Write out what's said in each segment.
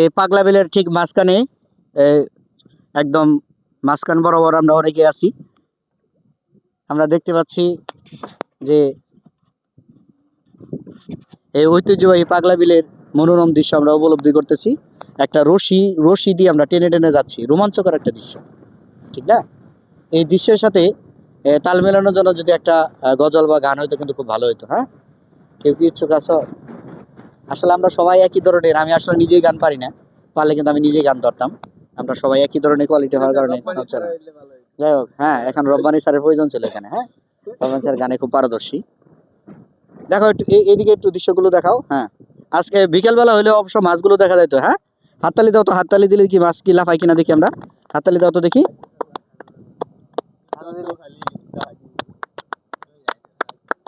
এই পাগলা বিলের ঠিক মাঝখানে একদম মাঝখান বরাবর আমরা অনেকে আছি। আমরা দেখতে পাচ্ছি যে এই ঐতিহ্যবাহী পাগলা বিলের মনোরম দৃশ্য আমরা উপলব্ধি করতেছি। একটা রশি রশি দিয়ে আমরা টেনে টেনে যাচ্ছি। রোমাঞ্চকর একটা দৃশ্য, ঠিক না? এই দৃশ্যের সাথে তাল মেলানোর জন্য যদি একটা গজল বা গান হইতো কিন্তু খুব ভালো হতো হ্যাঁ? কেউ কি ইচ্ছুক আছো? আসলে আমরা সবাই একই ধরনের আমি আসলে নিজেই গান পারি না পারলে কিন্তু আমি নিজেই গান ধরতাম। আমরা সবাই একই ধরনের কোয়ালিটি হওয়ার কারণে যাই হোক হ্যাঁ এখন রব্বানি স্যারের প্রয়োজন ছিল এখানে হ্যাঁ? রব্বানি স্যার গানে খুব পারদর্শী। দেখো একটু এইদিকে একটু দৃশ্যগুলো দেখাও হ্যাঁ। আজকে বিকেলবেলা হলে অবশ্য মাছগুলো দেখা যাইতো হ্যাঁ? হাততালি দাও তো হাততালি দিলে কি মাছ কি লাফাই কিনা দেখি আমরা। হাততালি দাও তো দেখি।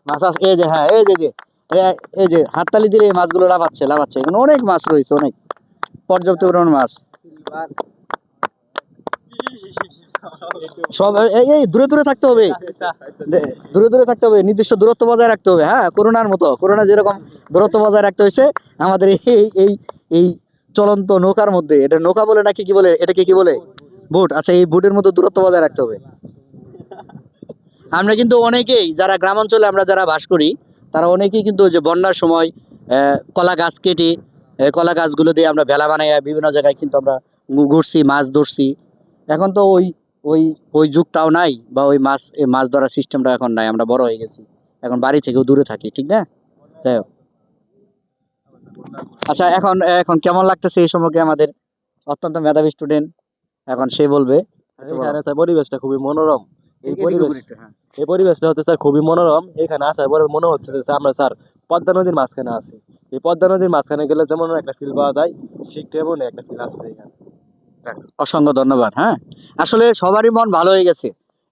মাছ এই যে হ্যাঁ এই যে যে। এই- যে হাততালি দিলে এই মাছগুলো লাফাচ্ছে লাফাচ্ছে। এখানে অনেক মাছ রয়েছে, অনেক। পর্যাপ্ত পরিমাণ মাছ। সব এই দূরে দূরে থাকতে হবে। দূরে দূরে থাকতে হবে। নির্দিষ্ট দূরত্ব বজায় রাখতে হবে। হ্যাঁ করোনার মতো। করোনা যেরকম দূরত্ব বজায় রাখতে হয়েছে, আমাদের এই এই এই চলন্ত নৌকার মধ্যে, এটা নৌকা বলে নাকি কি বলে? এটাকে কি বলে? বুট। আচ্ছা এই বুটের মধ্যে দূরত্ব বজায় রাখতে হবে। আমরা কিন্তু অনেকেই, যারা গ্রাম অঞ্চলে আমরা যারা বাস করি তারা অনেকেই কিন্তু যে বন্যার সময় কলা গাছ কেটে কলা গাছগুলো দিয়ে আমরা ভেলা বানাই বিভিন্ন জায়গায় কিন্তু আমরা ঘুরছি, মাছ ধরছি। এখন তো ওই ওই ওই যুগটাও নাই, বা ওই মাছ মাছ ধরার সিস্টেমটা এখন নাই, আমরা বড় হয়ে গেছি। এখন বাড়ি থেকেও দূরে থাকি, ঠিক না? হোক। আচ্ছা এখন এখন কেমন লাগতেছে এই সম্পর্কে আমাদের অত্যন্ত মেধাবী স্টুডেন্ট এখন সে বলবে। পরিবেশটা খুবই মনোরম। এই পরিবেশ হ্যাঁ। এই পরিবেশটা হচ্ছে স্যার খুবই মনোরম। এখানে আসার পরে মনে হচ্ছে যে আমরা স্যার পদ্মা নদীর মাঝখানে আছি। এই পদ্মা নদীর মাঝখানে গেলে যেমন একটা ফিল পাওয়া যায় ঠিক তেমন একটা ফিল আসছে এখানে। অসংখ্য ধন্যবাদ হ্যাঁ। আসলে সবারই মন ভালো হয়ে গেছে।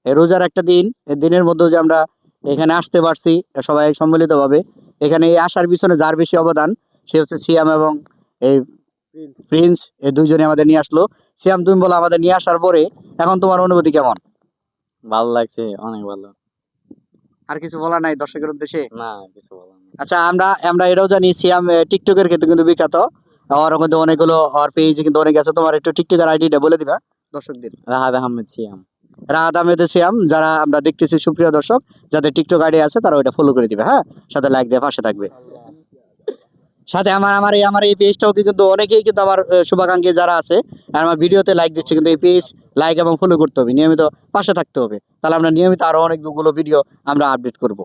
রোজার একটা দিন দিনের মধ্যেও যে আমরা এখানে আসতে পারছি সবাই সম্মিলিতভাবে। এখানে এই আসার পিছনে যার বেশি অবদান সে হচ্ছে সিয়াম এবং এই প্রিন্স এই দুইজনে আমাদের নিয়ে আসলো। সিয়াম তুমি বলো আমাদের নিয়ে আসার পরে এখন তোমার অনুভূতি কেমন? ভালো লাগছে অনেক ভালো। আর কিছু বলা নাই দর্শকের উদ্দেশ্যে? না কিছু বলার আচ্ছা আমরা আমরা এটাও জানি সিয়াম টিকটকের ক্ষেত্রে কিন্তু বিখ্যাত। আর কিন্তু অনেকগুলো আর পেজে কিন্তু অনেক আছে। তোমার একটু টিকটকের আইডিটা বলে দিবা। দর্শকদের। রাহাত আহমেদ সিয়াম। রাহাত আহমেদ সিয়াম যারা আমরা দেখতেছি সুপ্রিয় দর্শক যাদের টিকটক আইডি আছে তারা ওইটা ফলো করে দিবে হ্যাঁ? সাথে লাইক দিয়ে পাশে থাকবে। সাথে আমার আমার এই আমার এই পেজটাও কিন্তু অনেকেই কিন্তু আমার শুভাকাঙ্ক্ষী যারা আছে, আর আমার ভিডিওতে লাইক দিচ্ছে, কিন্তু এই পেজ লাইক এবং ফলো করতে হবে, নিয়মিত পাশে থাকতে হবে। তাহলে আমরা নিয়মিত আরও অনেকগুলো ভিডিও আমরা আপডেট করব।